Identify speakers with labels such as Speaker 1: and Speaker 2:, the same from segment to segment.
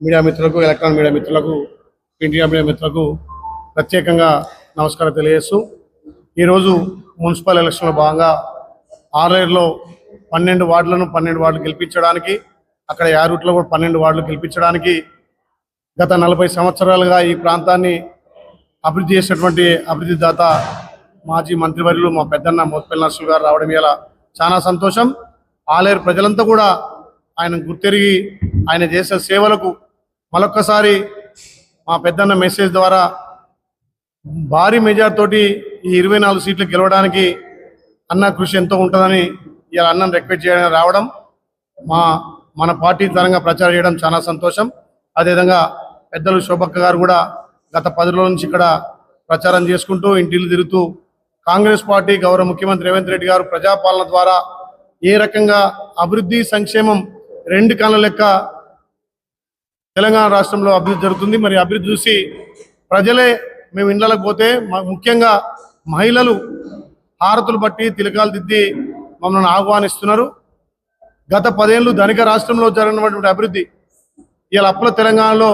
Speaker 1: Media మిత్రులకు electronic media మిత్రులకు India media మిత్రులకు ప్రత్యేకంగా నమస్కారం తెలియజేస్తూ ఈరోజు మున్సిపల్ ఎలక్షన్లో భాగంగా ఆర్ఐర్లో పన్నెండు వార్డులను పన్నెండు వార్డులు గెలిపించడానికి అక్కడ యారూట్లో కూడా పన్నెండు వార్డులు గెలిపించడానికి గత నలభై సంవత్సరాలుగా ఈ ప్రాంతాన్ని అభివృద్ధి చేసినటువంటి అభివృద్ధి దాత మాజీ మంత్రివర్యులు మా పెద్దన్న మోత్పల్లి నర్సులు గారు రావడం ఇలా చాలా సంతోషం. ఆలేరు ప్రజలంతా కూడా ఆయన గుర్తెరిగి ఆయన చేసిన సేవలకు మరొక్కసారి మా పెద్దన్న మెసేజ్ ద్వారా భారీ మెజార్ తోటి ఈ ఇరవై నాలుగు సీట్లు గెలవడానికి అన్న కృషి ఎంతో ఉంటుందని ఇలా అన్నం రిక్వెస్ట్ చేయడానికి రావడం మా మన పార్టీ తరంగా ప్రచారం చేయడం చాలా సంతోషం. అదేవిధంగా పెద్దలు శోభక్క గారు కూడా గత పది రోజుల నుంచి ఇక్కడ ప్రచారం చేసుకుంటూ ఇంటిలు తిరుగుతూ కాంగ్రెస్ పార్టీ గౌరవ ముఖ్యమంత్రి రేవంత్ రెడ్డి గారు ప్రజాపాలన ద్వారా ఏ రకంగా అభివృద్ధి సంక్షేమం రెండు కళ్ళ లెక్క తెలంగాణ రాష్ట్రంలో అభివృద్ధి జరుగుతుంది. మరి అభివృద్ధి చూసి ప్రజలే మేము ఇండ్లకు పోతే ముఖ్యంగా మహిళలు హారతులు బట్టి తిలకాలు దిద్ది మమ్మల్ని ఆహ్వానిస్తున్నారు. గత పదేళ్ళు ధనిక రాష్ట్రంలో జరిగినటువంటి అభివృద్ధి ఇలా అప్పుల తెలంగాణలో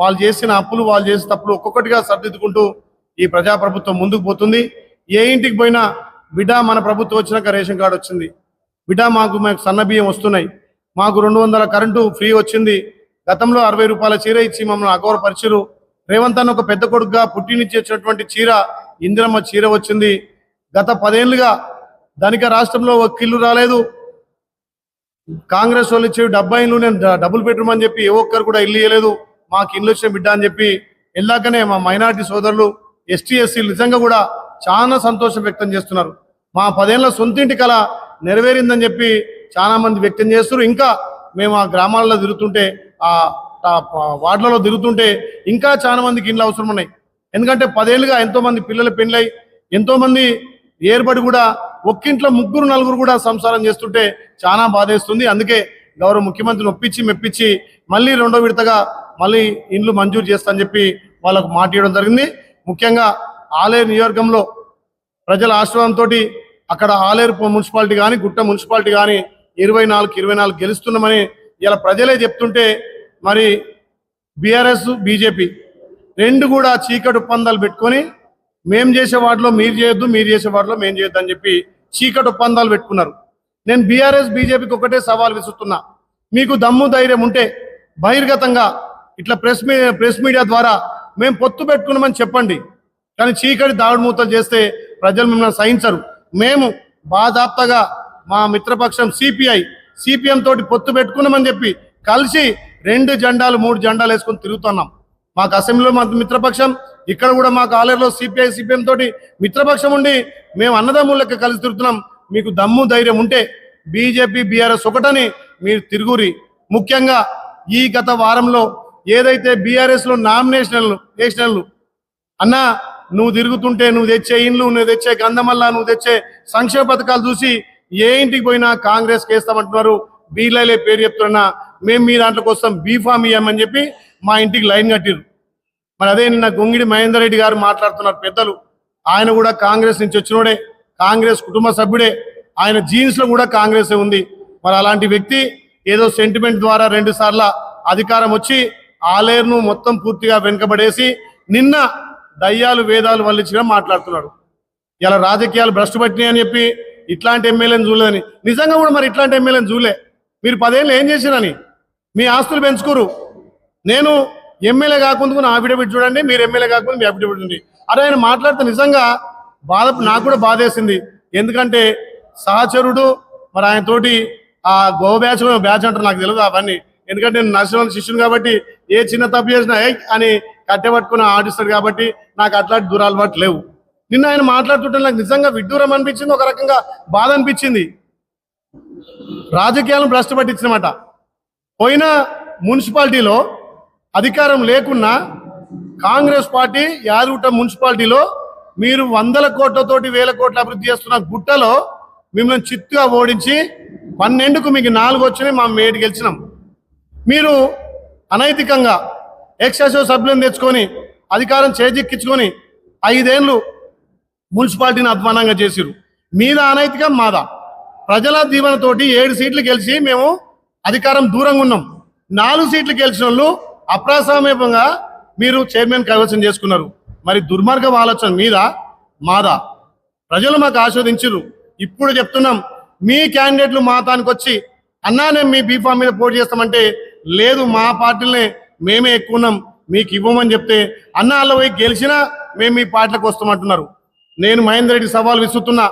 Speaker 1: వాళ్ళు చేసిన అప్పులు వాళ్ళు చేసిన తప్పులు ఒక్కొక్కటిగా సర్దిద్దుకుంటూ ఈ ప్రజాప్రభుత్వం ముందుకు పోతుంది. ఏ ఇంటికి పోయినా బిడ్డ మన ప్రభుత్వం వచ్చినాక రేషన్ కార్డు వచ్చింది. బిడ్డ మాకు మాకు సన్న బియ్యం వస్తున్నాయి. మాకు రెండు వందల కరెంటు ఫ్రీ వచ్చింది. గతంలో అరవై రూపాయల చీర ఇచ్చి మమ్మల్ని అగౌరపరిచరు రేవంత్ అన్న ఒక పెద్ద కొడుకుగా పుట్టినిచ్చి వచ్చినటువంటి చీర ఇందిరమ్మ చీర వచ్చింది. గత పదేళ్ళుగా ధనిక రాష్ట్రంలో ఒక కిల్లు రాలేదు. కాంగ్రెస్ వాళ్ళు ఇచ్చే డెబ్బై ఇల్లు నేను డబ్బులు పెట్టమని చెప్పి ఏ ఒక్కరు కూడా ఇల్లు ఇవ్వలేదు మాకు ఇల్లు వచ్చిన బిడ్డ అని చెప్పి వెళ్ళాకనే మా మైనార్టీ సోదరులు ఎస్టీ ఎస్సీలు నిజంగా కూడా చాలా సంతోషం వ్యక్తం చేస్తున్నారు. మా పదేళ్ళ సొంతింటి కళ నెరవేరిందని చెప్పి చాలా మంది వ్యక్తం చేస్తున్నారు. ఇంకా మేము ఆ గ్రామాలలో తిరుగుతుంటే ఆ వార్డులలో తిరుగుతుంటే ఇంకా చాలా మందికి ఇండ్లు అవసరం ఉన్నాయి. ఎందుకంటే పదేళ్ళుగా ఎంతోమంది పిల్లలు పెళ్ళై ఎంతోమంది ఏర్పడి కూడా ఒక్కింట్లో ముగ్గురు నలుగురు కూడా సంసారం చేస్తుంటే చాలా బాధేస్తుంది. అందుకే గౌరవ ముఖ్యమంత్రిని ఒప్పించి మెప్పించి మళ్ళీ రెండో విడతగా మళ్ళీ ఇండ్లు మంజూరు చేస్తా అని చెప్పి వాళ్ళకు మాట ఇవ్వడం జరిగింది. ముఖ్యంగా ఆలేరు నియోజకంలో ప్రజల ఆశ్రమంతో అక్కడ ఆలేరు మున్సిపాలిటీ కానీ గుట్ట మున్సిపాలిటీ కానీ ఇరవై నాలుగు ఇరవై నాలుగు గెలుస్తున్నామని ఇలా ప్రజలే చెప్తుంటే మరి బీఆర్ఎస్ బీజేపీ రెండు కూడా చీకటి ఒప్పందాలు పెట్టుకొని మేం చేసే వాటిలో మీరు చేయొద్దు మీరు చేసే వాటిలో మేము చేయొద్దు అని చెప్పి చీకటి ఒప్పందాలు పెట్టుకున్నారు. నేను బీఆర్ఎస్ బీజేపీకి ఒకటే సవాల్ విసురుతున్నా. మీకు దమ్ము ధైర్యం ఉంటే బహిర్గతంగా ఇట్లా ప్రెస్ మీ ప్రెస్ మీడియా ద్వారా మేము పొత్తు పెట్టుకున్నామని చెప్పండి. కానీ చీకటి దాడుమూతలు చేస్తే ప్రజలు మిమ్మల్ని సహించరు. మేము బాధాప్తగా మా మిత్రపక్షం సిపిఐ సిపిఎం తోటి పొత్తు పెట్టుకున్నామని చెప్పి కలిసి రెండు జెండాలు మూడు జెండాలు వేసుకొని తిరుగుతున్నాం. మాకు అసెంబ్లీలో మా మిత్రపక్షం ఇక్కడ కూడా మాకు ఆలేరులో సిపిఐ సిపిఎం తోటి మిత్రపక్షం ఉండి మేము అన్నదమ్ముల కలిసి తిరుగుతున్నాం. మీకు దమ్ము ధైర్యం ఉంటే బీజేపీ బీఆర్ఎస్ ఒకటని మీరు తిరుగురి. ముఖ్యంగా ఈ గత వారంలో ఏదైతే బీఆర్ఎస్లో నామినేషన్లు నేషనల్లు అన్నా నువ్వు తిరుగుతుంటే నువ్వు తెచ్చే ఇండ్లు నువ్వు తెచ్చే గంధమల్ల నువ్వు తెచ్చే సంక్షేమ పథకాలు చూసి ఏ ఇంటికి పోయినా కాంగ్రెస్ కేస్తామంటున్నారు. బీలైలే పేరు చెప్తున్నా. మేము మీ దాంట్లోకి వస్తాం బీఫామ్ ఇవ్వమని చెప్పి మా ఇంటికి లైన్ కట్టిరు మరి అదే నిన్న గొంగిడి మహేందర్ రెడ్డి గారు మాట్లాడుతున్నారు పెద్దలు. ఆయన కూడా కాంగ్రెస్ నుంచి వచ్చినోడే కాంగ్రెస్ కుటుంబ సభ్యుడే. ఆయన జీన్స్లో కూడా కాంగ్రెస్ ఉంది. మరి అలాంటి వ్యక్తి ఏదో సెంటిమెంట్ ద్వారా రెండు సార్ల అధికారం వచ్చి ఆలేరును మొత్తం పూర్తిగా వెనుకబడేసి నిన్న దయ్యాలు వేదాలు వల్లించడం మాట్లాడుతున్నాడు. ఇలా రాజకీయాలు భ్రష్టు పట్టినాయి అని చెప్పి ఇట్లాంటి ఎమ్మెల్యేని చూడలేదని. నిజంగా కూడా మరి ఇట్లాంటి ఎమ్మెల్యేని చూడలే. మీరు పదేళ్ళు ఏం చేసిరని మీ ఆస్తులు పెంచుకోరు. నేను ఎమ్మెల్యే కాకుండా నా అఫిడవిట్ చూడండి మీరు ఎమ్మెల్యే కాకుండా మీ అఫిడవిట్ ఉంది అరే ఆయన మాట్లాడితే నిజంగా బాధ నాకు కూడా బాధేసింది. ఎందుకంటే సహచరుడు మరి ఆయన తోటి ఆ గో బ్యాచ్ బ్యాచ్ అంటారు నాకు తెలియదు అవన్నీ. ఎందుకంటే నేను నర్సింహ శిష్యుని కాబట్టి ఏ చిన్న తప్పు చేసినా ఏ అని కట్టెపట్టుకుని ఆడిస్తాడు కాబట్టి నాకు అట్లాంటి దురాలవాటు లేవు. నిన్న ఆయన మాట్లాడుతుంటే నాకు నిజంగా విడ్డూరం అనిపించింది ఒక రకంగా బాధ అనిపించింది. రాజకీయాలను భ్రష్టు పట్టించినమాట పోయిన మున్సిపాలిటీలో అధికారం లేకున్నా కాంగ్రెస్ పార్టీ యాదగుట్ట మున్సిపాలిటీలో మీరు వందల కోట్లతోటి వేల కోట్ల అభివృద్ధి చేస్తున్న గుట్టలో మిమ్మల్ని చిత్తుగా ఓడించి పన్నెండుకు మీకు నాలుగు వచ్చినాయి మా మేటి గెలిచినాం. మీరు అనైతికంగా ఎక్సెసో సభ్యులను తెచ్చుకొని అధికారం చేజిక్కించుకొని ఐదేళ్ళు మున్సిపాలిటీని అధ్వానంగా చేసిరు మీద అనైతికం మాదా? ప్రజల దీవెనతోటి ఏడు సీట్లు గెలిచి మేము అధికారం దూరంగా ఉన్నాం. నాలుగు సీట్లు గెలిచిన వాళ్ళు అప్రసామీపంగా మీరు చైర్మన్ కైవసం చేసుకున్నారు. మరి దుర్మార్గం ఆలోచన మీద? మాదా? ప్రజలు మాకు ఆస్వాదించరు ఇప్పుడు చెప్తున్నాం మీ క్యాండిడేట్లు మా తానికి వచ్చి అన్నా నేను మీ బీఫామ్ మీద పోటీ చేస్తామంటే లేదు మా పార్టీలనే మేమే ఎక్కువ ఉన్నాం మీకు ఇవ్వమని చెప్తే అన్న అల్ల పోయి గెలిచినా మేము మీ పార్టీలకు వస్తామంటున్నారు. నేను మహేందర్ రెడ్డి సవాల్ విసురుతున్నా.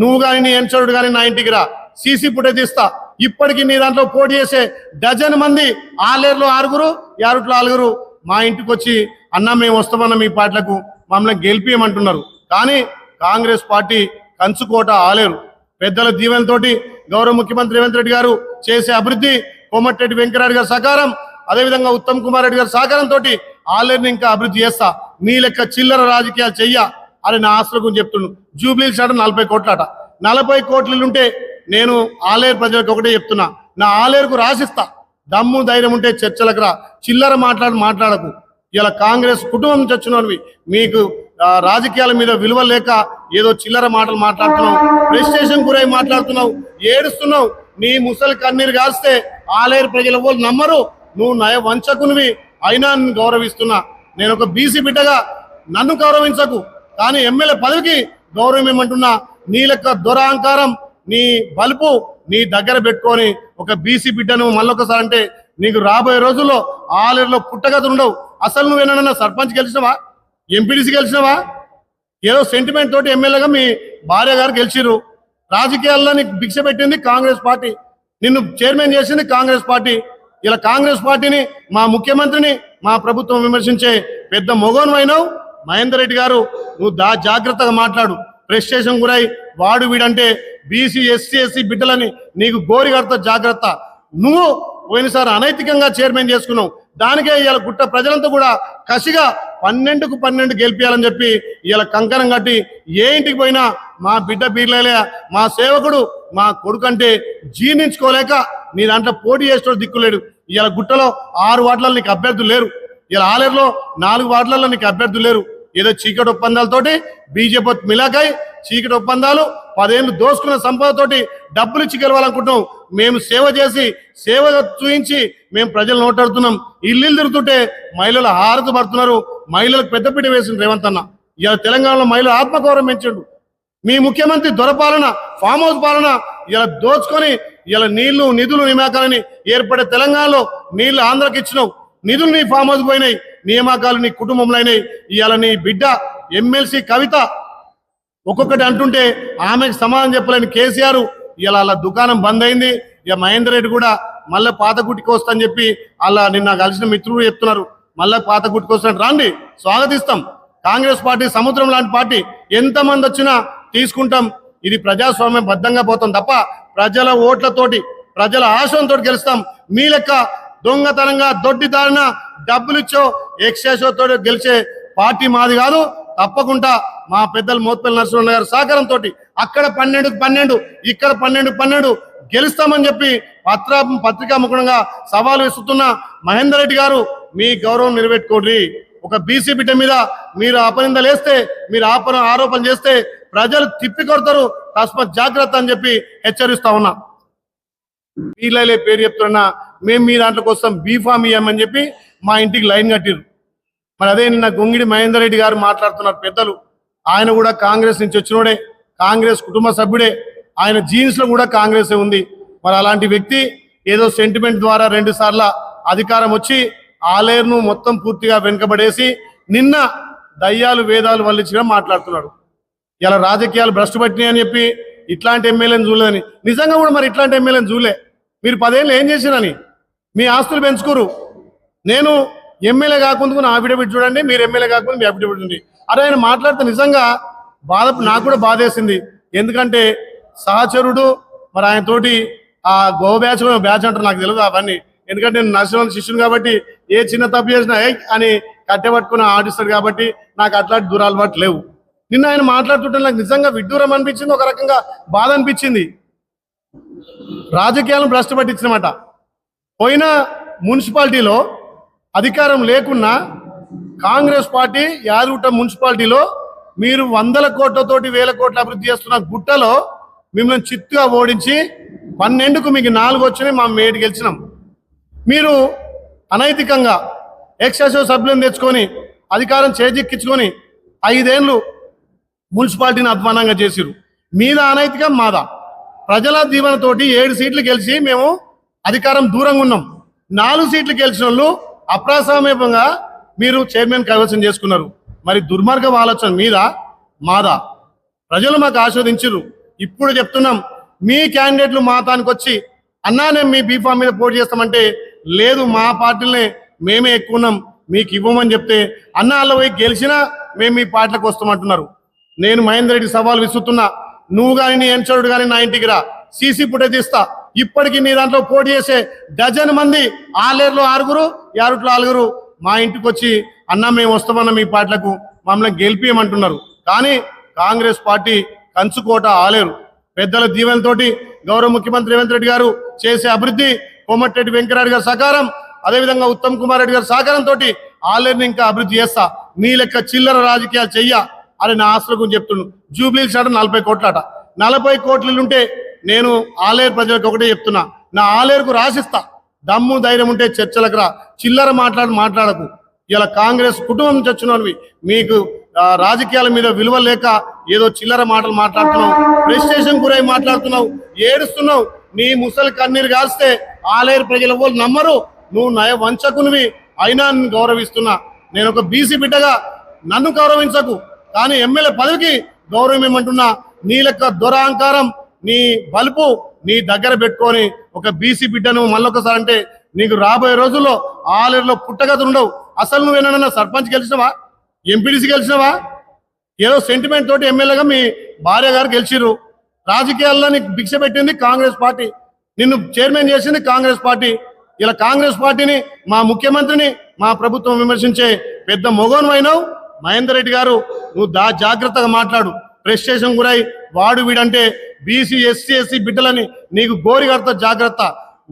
Speaker 1: నువ్వు కానీ నీ ఎంచోడు కానీ నా ఇంటికి రా. సీసీ పుటే తీస్తా ఇప్పటికీ నీ దాంట్లో పోటీ చేసే డజన్ మంది ఆలేరులో ఆరుగురు యారుట్లో ఆరుగురు మా ఇంటికి వచ్చి అన్న మేము వస్తామన్న మీ పార్టీలకు మమ్మల్ని గెలిపియమంటున్నారు. కానీ కాంగ్రెస్ పార్టీ కంచుకోట ఆలేరు. పెద్దల దీవెనతోటి గౌరవ ముఖ్యమంత్రి రేవంత్ రెడ్డి గారు చేసే అభివృద్ధి కోమటిరెడ్డి వెంకటరెడ్డి గారి సహకారం అదేవిధంగా ఉత్తమ్ కుమార్ రెడ్డి గారి సహకారంతో ఆలేరుని ఇంకా అభివృద్ధి చేస్తా. నీ లెక్క చిల్లర రాజకీయాలు చెయ్య అని నా ఆస్తుల గురించి చెప్తున్నాను జూబ్లీ షాట్ నలభై కోట్లట నలభై కోట్లు ఉంటే నేను ఆలేరు ప్రజలకు ఒకటే చెప్తున్నా నా ఆలేరుకు రాసిస్తా. దమ్ము ధైర్యం ఉంటే చర్చలకు రా. చిల్లర మాట్లాడి మాట్లాడకు. ఇలా కాంగ్రెస్ కుటుంబం నుంచి వచ్చినవి మీకు రాజకీయాల మీద విలువ లేక ఏదో చిల్లర మాటలు మాట్లాడుతున్నావు ప్రెస్టేషన్ గురై మాట్లాడుతున్నావు ఏడుస్తున్నావు. నీ ముసలి కన్నీరు కాస్తే ఆలేరు ప్రజల వాళ్ళు నమ్మరు. నువ్వు నయ వంచకునివి. అయినా నిన్ను గౌరవిస్తున్నా. నేను ఒక బీసీ బిడ్డగా నన్ను గౌరవించకు. కానీ ఎమ్మెల్యే పదవికి గౌరవం ఏమంటున్నా? నీ లెక్క దురహంకారం నీ బలుపు నీ దగ్గర పెట్టుకొని ఒక బీసీ బిడ్డను మళ్ళొకసారి అంటే నీకు రాబోయే రోజుల్లో ఆలయంలో పుట్టగతులు ఉండవు అసలు నువ్వేనన్నా సర్పంచ్ గెలిచినవా? ఎంపీడీసీ గెలిచినవా? ఏదో సెంటిమెంట్ తోటి ఎమ్మెల్యేగా మీ భార్య గారు గెలిచిరు రాజకీయాల్లో నీకు భిక్ష పెట్టింది కాంగ్రెస్ పార్టీ. నిన్ను చైర్మన్ చేసింది కాంగ్రెస్ పార్టీ. ఇలా కాంగ్రెస్ పార్టీని మా ముఖ్యమంత్రిని మా ప్రభుత్వం విమర్శించే పెద్ద మొగోను అయినావు మహేందర్ రెడ్డి గారు. నువ్వు దా జాగ్రత్తగా మాట్లాడు. ప్రెస్టేషన్ గురై వాడు వీడంటే బీసీ ఎస్సీ ఎస్సీ బిడ్డలని నీకు గోరి కడతా జాగ్రత్త. నువ్వు పోయినసారి అనైతికంగా చైర్మన్ చేసుకున్నావు. దానికే ఇవాళ గుట్ట ప్రజలంతా కూడా కసిగా పన్నెండుకు పన్నెండు గెలిపించాలని చెప్పి ఇవాళ కంకణం కట్టి ఏ ఇంటికి పోయినా మా బిడ్డ బీర్లేలే మా సేవకుడు మా కొడుకు అంటే జీర్ణించుకోలేక నీ దాంట్లో పోటీ చేసేటోడు దిక్కులేడు ఇవాళ గుట్టలో ఆరు వార్డులలో నీకు అభ్యర్థులు లేరు. ఇలా ఆలేరులో నాలుగు వార్డులలో నీకు అభ్యర్థులు లేరు. ఏదో చీకటి ఒప్పందాలతోటి బీజేపీ మిలాకాయ్ చీకటి ఒప్పందాలు పదేళ్ళు దోసుకున్న సంపదతోటి డబ్బులు ఇచ్చి గెలవాలనుకుంటున్నాం మేము సేవ చేసి సేవ చూయించి మేము ప్రజలు నోటాడుతున్నాం. ఇల్లు తిరుగుతుంటే మహిళలు హారత పడుతున్నారు. మహిళలకు పెద్దపీట వేసిన రేవంత్ అన్న. ఇలా తెలంగాణలో మహిళలు ఆత్మగౌరవం పెంచండు. మీ ముఖ్యమంత్రి దొరపాలన ఫామ్ హౌస్ పాలన ఇలా దోచుకొని ఇలా నీళ్ళు నిధులు నిమాకాలని ఏర్పడే తెలంగాణలో నీళ్ళు ఆంధ్రకి ఇచ్చినావు నిధులు నీ ఫామ్ హౌస్ పోయినాయి. నియామకాలు నీ కుటుంబంలోనే ఇవాళ నీ బిడ్డ ఎమ్మెల్సీ కవిత ఒక్కొక్కటి అంటుంటే ఆమెకు సమాధానం చెప్పలేని కేసీఆర్ ఇలా అలా దుకాణం బంద్ అయింది. ఇక మహేందర్ రెడ్డి కూడా మళ్ళీ పాత గుట్టికి వస్తా అని చెప్పి అలా నిన్న కలిసిన మిత్రులు చెప్తున్నారు. మళ్ళీ పాత గుట్టికి వస్తున్నట్టు రాండి స్వాగతిస్తాం. కాంగ్రెస్ పార్టీ సముద్రం లాంటి పార్టీ ఎంతమంది వచ్చినా తీసుకుంటాం. ఇది ప్రజాస్వామ్యం బద్ధంగా పోతాం తప్ప ప్రజల ఓట్లతోటి ప్రజల ఆశయంతో గెలుస్తాం. మీ లెక్క దొంగతనంగా దొడ్డిదారిన డబ్బులిచ్చో ఎక్సైజ్ గెలిచే పార్టీ మాది కాదు. తప్పకుండా మా పెద్దలు మోత్పల్లి నరసింహ గారి సహకారంతో అక్కడ పన్నెండుకు పన్నెండు ఇక్కడ పన్నెండు పన్నెండు గెలుస్తామని చెప్పి పత్ర పత్రికా ముఖంగా సవాలు విసురుతున్న మహేందర్ రెడ్డి గారు మీ గౌరవం నిలబెట్టుకోండి ఒక బీసీ బిడ్డ మీద మీరు అపనిందలేస్తే మీరు ఆపన ఆరోపణ చేస్తే ప్రజలు తిప్పి కొడతారు. తస్మత్ జాగ్రత్త అని చెప్పి హెచ్చరిస్తా ఉన్నా. పేరు చెప్తున్నా మేము మీ దాంట్లోకి వస్తాం బీఫామ్ ఇవ్వమని చెప్పి మా ఇంటికి లైన్ కట్టిరు మరి అదే నిన్న గొంగిడి మహేందర్ రెడ్డి గారు మాట్లాడుతున్నారు పెద్దలు. ఆయన కూడా కాంగ్రెస్ నుంచి వచ్చినోడే కాంగ్రెస్ కుటుంబ సభ్యుడే. ఆయన జీన్స్లో కూడా కాంగ్రెసే ఉంది. మరి అలాంటి వ్యక్తి ఏదో సెంటిమెంట్ ద్వారా రెండు సార్ల అధికారం వచ్చి ఆలేరును మొత్తం పూర్తిగా వెనుకబడేసి నిన్న దయ్యాలు వేదాలు వల్లించడం మాట్లాడుతున్నాడు. ఇలా రాజకీయాలు భ్రష్టు పట్టినాయి అని చెప్పి ఇట్లాంటి ఎమ్మెల్యేని చూడలేదని. నిజంగా కూడా మరి ఇట్లాంటి ఎమ్మెల్యేని చూడలే. మీరు పదేళ్ళు ఏం చేసిరని మీ ఆస్తులు పెంచుకోరు. నేను ఎమ్మెల్యే కాకుండా నా అఫిడవిట్ చూడండి మీరు ఎమ్మెల్యే కాకుండా మీ అఫిడవిట్ ఉంది అరే ఆయన మాట్లాడితే నిజంగా బాధ నాకు కూడా బాధేసింది. ఎందుకంటే సహచరుడు మరి ఆయన తోటి ఆ గో బ్యాచ్ బ్యాచ్ అంటారు నాకు తెలియదు అవన్నీ. ఎందుకంటే నేను నర్సింహ శిష్యుని కాబట్టి ఏ చిన్న తప్పు చేసినా ఏ అని కట్టెపట్టుకుని ఆడిస్తాడు కాబట్టి నాకు అట్లాంటి దురాలవాటు లేవు. నిన్న ఆయన మాట్లాడుతుంటే నాకు నిజంగా విడ్డూరం అనిపించింది ఒక రకంగా బాధ అనిపించింది. రాజకీయాలను భ్రష్టు పట్టించినమాట పోయిన మున్సిపాలిటీలో అధికారం లేకున్నా కాంగ్రెస్ పార్టీ యాదగుట్ట మున్సిపాలిటీలో మీరు వందల కోట్లతోటి వేల కోట్ల అభివృద్ధి చేస్తున్న గుట్టలో మిమ్మల్ని చిత్తుగా ఓడించి పన్నెండుకు మీకు నాలుగు వచ్చినాయి మా మేడు గెలిచినాం. మీరు అనైతికంగా ఎక్సెసివ్ సభ్యులను తెచ్చుకొని అధికారం చేజిక్కించుకొని ఐదేళ్ళు మున్సిపాలిటీని అధ్వానంగా చేసిరు మీద అనైతికం మాదా? ప్రజల దీవెనతోటి ఏడు సీట్లు గెలిచి మేము అధికారం దూరంగా ఉన్నాం. నాలుగు సీట్లు గెలిచిన వాళ్ళు అప్రసామీపంగా మీరు చైర్మన్ కైవసం చేసుకున్నారు. మరి దుర్మార్గం ఆలోచన మీద? మాదా? ప్రజలు మాకు ఆస్వాదించరు ఇప్పుడు చెప్తున్నాం మీ క్యాండిడేట్లు మా తానికి వచ్చి అన్నా నేను మీ బీఫామ్ మీద పోటీ చేస్తామంటే లేదు మా పార్టీలనే మేమే ఎక్కువ ఉన్నాం మీకు ఇవ్వమని చెప్తే అన్న అల్ల పోయి గెలిచినా మేము మీ పార్టీలకు వస్తామంటున్నారు. నేను మహేందర్ రెడ్డి సవాల్ విసురుతున్నా. నువ్వు కానీ నీ ఎంచరుడు కానీ నా ఇంటికి రా. సీసీ ఫుటేజ్ తీస్తా ఇప్పటికి నీ దాంట్లో పోటీ చేసే డజన్ మంది ఆలేరులో ఆరుగురు యారుట్లో ఆరుగురు మా ఇంటికి వచ్చి అన్న మేము వస్తామన్న మీ పార్టీలకు మమ్మల్ని గెలిపియమంటున్నారు. కానీ కాంగ్రెస్ పార్టీ కంచుకోట ఆలేరు. పెద్దల దీవెనతోటి గౌరవ ముఖ్యమంత్రి రేవంత్ రెడ్డి గారు చేసే అభివృద్ధి కోమటిరెడ్డి వెంకరెడ్డి గారి సహకారం అదేవిధంగా ఉత్తమ్ కుమార్ రెడ్డి గారి సహకారంతో ఆలేరుని ఇంకా అభివృద్ధి చేస్తా. నీ లెక్క చిల్లర రాజకీయాలు చెయ్య అని నా ఆస్తుల గురించి చెప్తున్నాను జూబ్లీ షాట్ నలభై కోట్లట నలభై కోట్లు ఉంటే నేను ఆలేరు ప్రజలకు ఒకటే చెప్తున్నా. నా ఆలేరుకు రాసిస్తా. దమ్ము ధైర్యం ఉంటే చర్చలకు రా. చిల్లర మాట్లాడి మాట్లాడకు. ఇలా కాంగ్రెస్ కుటుంబం నుంచి వచ్చినవి మీకు రాజకీయాల మీద విలువ లేక ఏదో చిల్లర మాటలు మాట్లాడుతున్నావు. ప్రెస్టేషన్ గురై మాట్లాడుతున్నావు. ఏడుస్తున్నావు. నీ ముసలి కన్నీరు కాస్తే ఆలేరు ప్రజల వాళ్ళు నమ్మరు. నువ్వు నయ వంచకునివి అయినా గౌరవిస్తున్నా. నేను ఒక బీసీ బిడ్డగా నన్ను గౌరవించకు. కానీ ఎమ్మెల్యే పదవికి గౌరవం ఏమంటున్నా? నీ లెక్క దురహంకారం నీ బలుపు నీ దగ్గర పెట్టుకొని ఒక బీసీ బిడ్డను మళ్ళొకసారి అంటే నీకు రాబోయే రోజుల్లో ఆలయంలో పుట్టగతులు ఉండవు అసలు నువ్వు నువ్వేనన్నా సర్పంచ్ గెలిచినవా? ఎంపీడీసీ గెలిచినవా? ఏదో సెంటిమెంట్ తోటి ఎమ్మెల్యేగా మీ భార్య గారు గెలిచిర్రు. రాజకీయాల్లో నీకు భిక్ష పెట్టింది కాంగ్రెస్ పార్టీ. నిన్ను చైర్మన్ చేసింది కాంగ్రెస్ పార్టీ. ఇలా కాంగ్రెస్ పార్టీని మా ముఖ్యమంత్రిని మా ప్రభుత్వం విమర్శించే పెద్ద మొగోను అయినావు మహేందర్ రెడ్డి గారు. నువ్వు దా జాగ్రత్తగా మాట్లాడు. ప్రెస్టేషన్ గురై. వాడు వీడంటే బీసీ ఎస్సీ ఎస్సీ బిడ్డలని నీకు గోరి కడతా జాగ్రత్త.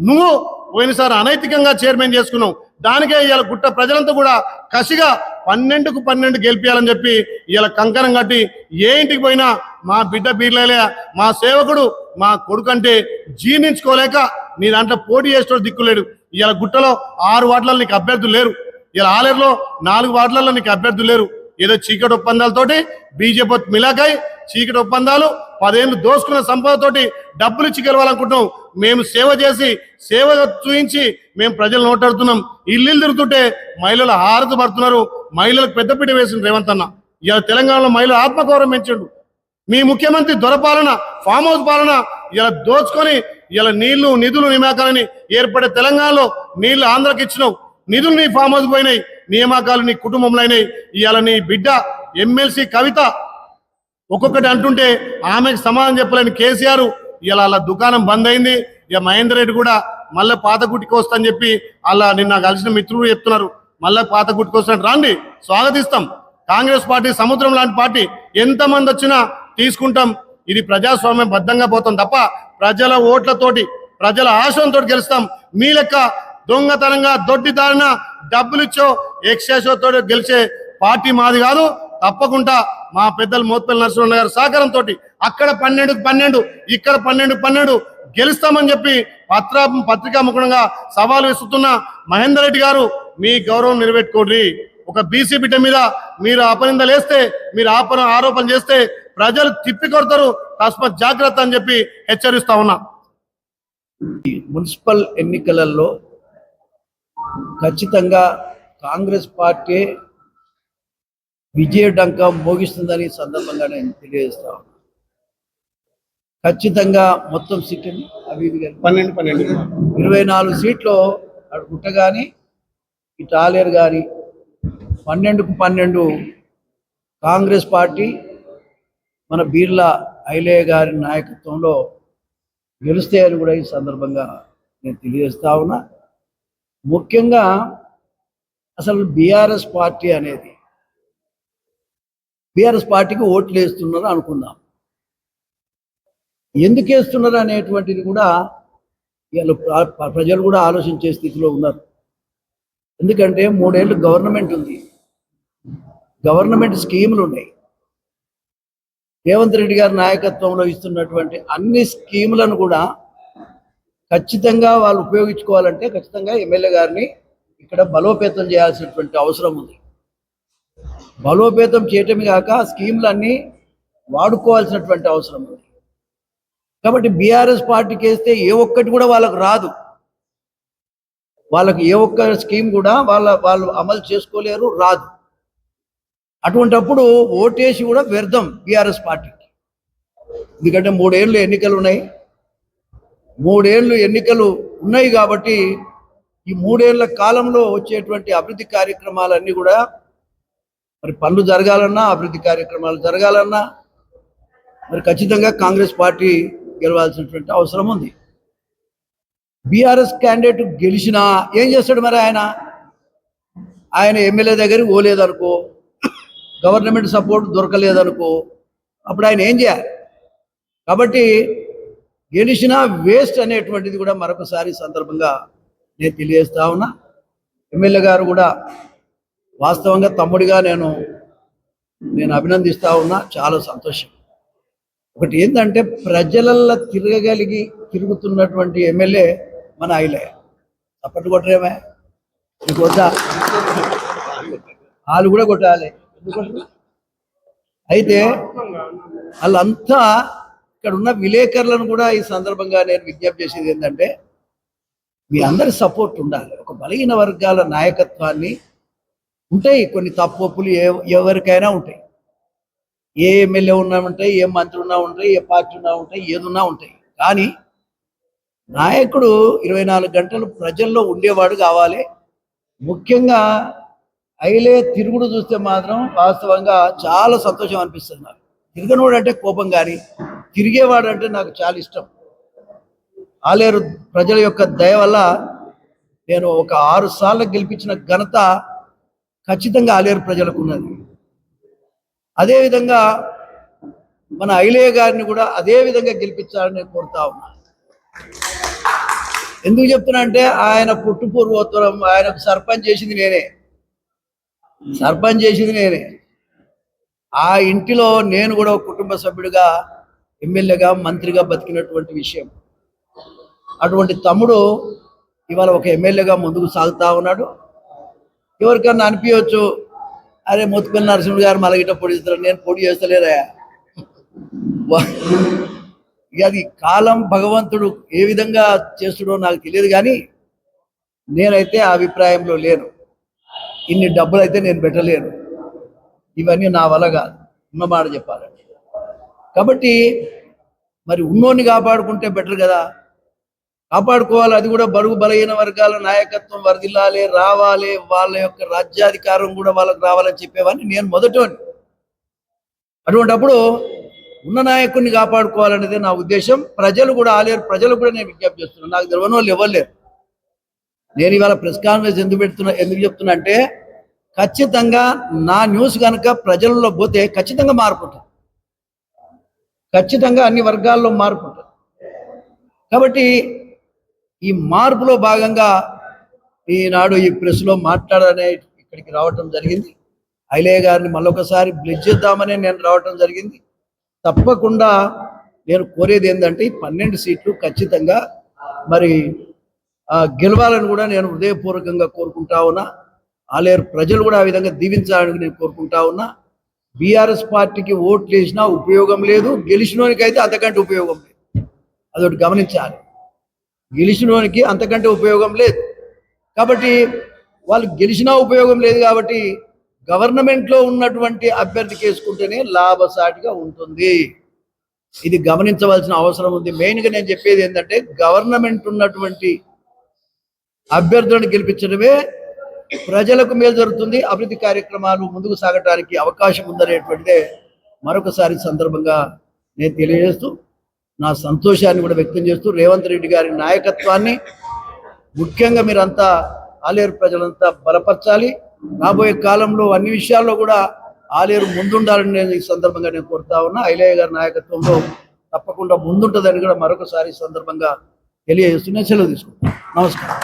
Speaker 1: నువ్వు పోయినసారి అనైతికంగా చైర్మన్ చేసుకున్నావు. దానికే ఇవాళ గుట్ట ప్రజలంతా కూడా కసిగా పన్నెండుకు పన్నెండు గెలిపించాలని చెప్పి ఇవాళ కంకణం కట్టి ఏ ఇంటికి పోయినా మా బిడ్డ బీర్లేలే మా సేవకుడు మా కొడుకంటే జీర్ణించుకోలేక నీ దాంట్లో పోటీ చేసేటోడు దిక్కులేడు ఇవాళ గుట్టలో ఆరు వార్డులలో నీకు అభ్యర్థులు లేరు. ఇలా ఆలేరులో నాలుగు వార్డులలో నీకు అభ్యర్థులు లేరు. ఏదో చీకటి ఒప్పందాలతోటి బీజేపీ మిలాకాయ్ చీకటి ఒప్పందాలు పదేళ్ళు దోసుకున్న సంపదతోటి డబ్బులు ఇచ్చి గెలవాలనుకుంటున్నాం మేము సేవ చేసి సేవ చూయించి మేము ప్రజలు నోటాడుతున్నాం ఇల్లు తిరుగుతుంటే మహిళలు హారతి పడుతున్నారు. మహిళలకు పెద్దపీట వేసింది రేవంత్ అన్న. ఇవాళ తెలంగాణలో మహిళలు ఆత్మగౌరవం పెంచిండు. మీ ముఖ్యమంత్రి దొరపాలన ఫామ్ హౌస్ పాలన ఇలా దోచుకొని ఇలా నీళ్ళు నిధులు నిమాకాలని ఏర్పడే తెలంగాణలో నీళ్ళు ఆంధ్రకి ఇచ్చినావు నిధులు నీ ఫామ్ హౌస్ పోయినాయి. నియామకాలు నీ కుటుంబంలో అయినాయి. ఇవాళ నీ బిడ్డ ఎమ్మెల్సీ కవిత ఒక్కొక్కటి అంటుంటే ఆమెకు సమాధానం చెప్పలేని కేసీఆర్ ఇలా అలా దుకాణం బంద్ అయింది. ఇక మహేందర్ రెడ్డి కూడా మళ్ళీ పాత గుట్టికి వస్తా చెప్పి అలా నిన్న కలిసిన మిత్రులు చెప్తున్నారు. మళ్ళీ పాత గుట్టికి వస్తాను రాండి స్వాగతిస్తాం. కాంగ్రెస్ పార్టీ సముద్రం లాంటి పార్టీ. ఎంతమంది వచ్చినా తీసుకుంటాం. ఇది ప్రజాస్వామ్యం బద్ధంగా పోతాం తప్ప ప్రజల ఓట్లతోటి ప్రజల ఆశంతో గెలుస్తాం. మీ లెక్క దొంగతనంగా దొడ్డిదారిన డబ్బులు ఇచ్చో ఎక్సైజో గెలిచే పార్టీ మాది కాదు. తప్పకుండా మా పెద్దలు మోత్పల్లి నరసింహ గారి సహకారంతో అక్కడ పన్నెండు పన్నెండు ఇక్కడ పన్నెండు పన్నెండు గెలుస్తామని చెప్పి పత్ర పత్రికా ముఖంగా సవాల్ వేస్తున్న మహేందర్ రెడ్డి గారు మీ గౌరవం నిలబెట్టుకోండి. ఒక బీసీ బిడ్డ మీద మీరు అపనిందలు వేస్తే మీరు ఆపన ఆరోపణ చేస్తే ప్రజలు తిప్పి కొడతారు. తస్మత్ జాగ్రత్త అని చెప్పి హెచ్చరిస్తా ఉన్నా.
Speaker 2: మున్సిపల్ ఎన్నికలలో ఖచ్చితంగా కాంగ్రెస్ పార్టీ విజయ డంక మోగిస్తుందని సందర్భంగా నేను తెలియజేస్తా. ఖచ్చితంగా మొత్తం సీట్లు అవి
Speaker 1: పన్నెండు పన్నెండు
Speaker 2: ఇరవై నాలుగు సీట్లు అటు గుట్ట కానీ ఇటు ఆలేరు కానీ పన్నెండుకు పన్నెండు కాంగ్రెస్ పార్టీ మన బీర్లా ఐలయ్య గారి నాయకత్వంలో గెలుస్తాయని కూడా ఈ సందర్భంగా నేను తెలియజేస్తా ఉన్నా ముఖ్యంగా అసలు బీఆర్ఎస్ పార్టీ అనేది బీఆర్ఎస్ పార్టీకి ఓట్లు వేస్తున్నారు అనుకుందాం. ఎందుకు వేస్తున్నారు అనేటువంటిది కూడా వీళ్ళు ప్రజలు కూడా ఆలోచించే స్థితిలో ఉన్నారు. ఎందుకంటే మూడేళ్ళు గవర్నమెంట్ ఉంది. గవర్నమెంట్ స్కీములు ఉన్నాయి. రేవంత్ రెడ్డి గారి నాయకత్వంలో ఇస్తున్నటువంటి అన్ని స్కీములను కూడా ఖచ్చితంగా వాళ్ళు ఉపయోగించుకోవాలంటే ఖచ్చితంగా ఎమ్మెల్యే గారిని ఇక్కడ బలోపేతం చేయాల్సినటువంటి అవసరం ఉంది. బలోపేతం చేయటమే కాక స్కీమ్లన్నీ వాడుకోవాల్సినటువంటి అవసరం ఉంది. కాబట్టి బీఆర్ఎస్ పార్టీకి వేస్తే ఏ ఒక్కటి కూడా వాళ్ళకు రాదు. వాళ్ళకి ఏ ఒక్క స్కీమ్ కూడా వాళ్ళ వాళ్ళు అమలు చేసుకోలేరు రాదు. అటువంటప్పుడు ఓటేసి కూడా వ్యర్థం బీఆర్ఎస్ పార్టీకి. ఎందుకంటే మూడేళ్ళు ఎన్నికలు ఉన్నాయి. మూడేళ్ళు ఎన్నికలు ఉన్నాయి కాబట్టి ఈ మూడేళ్ళ కాలంలో వచ్చేటువంటి అభివృద్ధి కార్యక్రమాలన్నీ కూడా మరి పనులు జరగాలన్నా అభివృద్ధి కార్యక్రమాలు జరగాలన్నా మరి ఖచ్చితంగా కాంగ్రెస్ పార్టీ గెలవాల్సినటువంటి అవసరం ఉంది. బీఆర్ఎస్ క్యాండిడేట్ గెలిచినా ఏం చేస్తాడు మరి ఆయన? ఆయన ఎమ్మెల్యే దగ్గరికి పోలేదనుకో గవర్నమెంట్ సపోర్ట్ దొరకలేదనుకో అప్పుడు ఆయన ఏం చేయాలి? కాబట్టి గెలిచిన వేస్ట్ అనేటువంటిది కూడా మరొకసారి సందర్భంగా నేను తెలియజేస్తా ఉన్నా. ఎమ్మెల్యే గారు కూడా వాస్తవంగా తమ్ముడిగా నేను నేను అభినందిస్తా ఉన్నా. చాలా సంతోషం. ఒకటి ఏంటంటే ప్రజలల్లో తిరగగలిగి తిరుగుతున్నటువంటి ఎమ్మెల్యే మన ఐలే తప్పట్టు కొట్టరేమే? నీకు వద్దా? వాళ్ళు కూడా కొట్టాలి. అయితే వాళ్ళంతా ఇక్కడ ఉన్న విలేకరులను కూడా ఈ సందర్భంగా నేను విజ్ఞప్తి చేసేది ఏంటంటే మీ అందరి సపోర్ట్ ఉండాలి. ఒక బలహీన వర్గాల నాయకత్వాన్ని ఉంటాయి కొన్ని తప్పులు ఏ ఎవరికైనా ఉంటాయి. ఏ ఎమ్మెల్యే ఉన్నా ఉంటాయి ఏ మంత్రి ఉన్నా ఉంటాయి ఏ పార్టీ ఉన్నా ఉంటాయి ఏదున్నా ఉంటాయి. కానీ నాయకుడు ఇరవై నాలుగు గంటలు ప్రజల్లో ఉండేవాడు కావాలి. ముఖ్యంగా అయిలే తిరుగుడు చూస్తే మాత్రం వాస్తవంగా చాలా సంతోషం అనిపిస్తుంది నాకు. తిరగనోడు అంటే కోపం కానీ తిరిగేవాడు అంటే నాకు చాలా ఇష్టం. ఆలేరు ప్రజల యొక్క దయ వల్ల నేను ఒక ఆరు సార్లు గెలిపించిన ఘనత ఖచ్చితంగా ఆలేరు ప్రజలకు ఉన్నది. అదేవిధంగా మన ఐలయ్య గారిని కూడా అదే విధంగా గెలిపించాలని కోరుతా ఉన్నా. ఎందుకు చెప్తున్నా అంటే ఆయన పుట్టు పూర్వోత్తరం సర్పంచ్ చేసింది నేనే. సర్పంచ్ చేసింది నేనే. ఆ ఇంటిలో నేను కూడా కుటుంబ సభ్యుడిగా ఎమ్మెల్యేగా మంత్రిగా బతికినటువంటి విషయం. అటువంటి తమ్ముడు ఇవాళ ఒక ఎమ్మెల్యేగా ముందుకు సాగుతా ఉన్నాడు. ఎవరికన్నా అనిపించవచ్చు అరే ముత్తుపల్లి నరసింహుడు గారు మలగిట పొడి చేస్తారు నేను పొడి చేస్తలేరా అది కాలం భగవంతుడు ఏ విధంగా చేస్తుడో నాకు తెలియదు కానీ నేనైతే ఆ అభిప్రాయంలో లేను. ఇన్ని డబ్బులు అయితే నేను పెట్టలేను. ఇవన్నీ నా వల్ల కాదు. ఉన్న మాట చెప్పాలంటే. కాబట్టి మరి ఉన్నోని కాపాడుకుంటే బెటర్ కదా. కాపాడుకోవాలి. అది కూడా బరువు బలహీన వర్గాల నాయకత్వం వరదిల్లాలి రావాలి. వాళ్ళ యొక్క రాజ్యాధికారం కూడా వాళ్ళకి రావాలని చెప్పేవాడిని నేను మొదటోని అటువంటప్పుడు ఉన్న నాయకుడిని కాపాడుకోవాలనేది నా ఉద్దేశం. ప్రజలు కూడా ఆలేరు ప్రజలు కూడా నేను విజ్ఞప్తి చేస్తున్నాను. నాకు తెలియని వాళ్ళు ఇవ్వలేరు నేను ఇవాళ ప్రెస్ కాన్ఫరెన్స్ ఎందుకు పెడుతున్నా ఎందుకు చెప్తున్నా అంటే ఖచ్చితంగా నా న్యూస్ కనుక ప్రజల్లో పోతే ఖచ్చితంగా మార్పు ఉంటుంది. ఖచ్చితంగా అన్ని వర్గాల్లో మార్పు ఉంటుంది. కాబట్టి ఈ మార్పులో భాగంగా ఈనాడు ఈ ప్రెస్లో మాట్లాడనే ఇక్కడికి రావటం జరిగింది. ఐలే గారిని మళ్ళొకసారి బ్లెజ్ చేద్దామని నేను రావటం జరిగింది. తప్పకుండా నేను కోరేది ఏంటంటే ఈ పన్నెండు సీట్లు ఖచ్చితంగా మరి ఆ, గెలవాలని కూడా నేను హృదయపూర్వకంగా కోరుకుంటా ఉన్నా. ఆలేరు ప్రజలు కూడా ఆ విధంగా దీవించాలని నేను కోరుకుంటా ఉన్నా. బీఆర్ఎస్ పార్టీకి ఓట్లు వేసినా ఉపయోగం లేదు. గెలిచినోనికైతే అంతకంటే ఉపయోగం లేదు. అదొకటి గమనించాలి. గెలిచినోనికి అంతకంటే ఉపయోగం లేదు. కాబట్టి వాళ్ళు గెలిచినా ఉపయోగం లేదు కాబట్టి గవర్నమెంట్లో ఉన్నటువంటి అభ్యర్థికి వేసుకుంటేనే లాభసాటిగా ఉంటుంది. ఇది గమనించవలసిన అవసరం ఉంది. మెయిన్గా నేను చెప్పేది ఏంటంటే గవర్నమెంట్ ఉన్నటువంటి అభ్యర్థులను గెలిపించడమే ప్రజలకు మేలు జరుగుతుంది. అభివృద్ధి కార్యక్రమాలు ముందుకు సాగటానికి అవకాశం ఉందనేటువంటిదే మరొకసారి సందర్భంగా నేను తెలియజేస్తూ నా సంతోషాన్ని కూడా వ్యక్తం చేస్తూ రేవంత్ రెడ్డి గారి నాయకత్వాన్ని ముఖ్యంగా మీరంతా ఆలేరు ప్రజలంతా బలపరచాలి. రాబోయే కాలంలో అన్ని విషయాల్లో కూడా ఆలేరు ముందుండాలని నేను ఈ సందర్భంగా నేను కోరుతా ఉన్నా. ఐలయ్య గారి నాయకత్వంలో తప్పకుండా ముందుంటుందని కూడా మరొకసారి సందర్భంగా తెలియజేస్తూ నేను సెలవు తీసుకుంటాను నమస్కారం.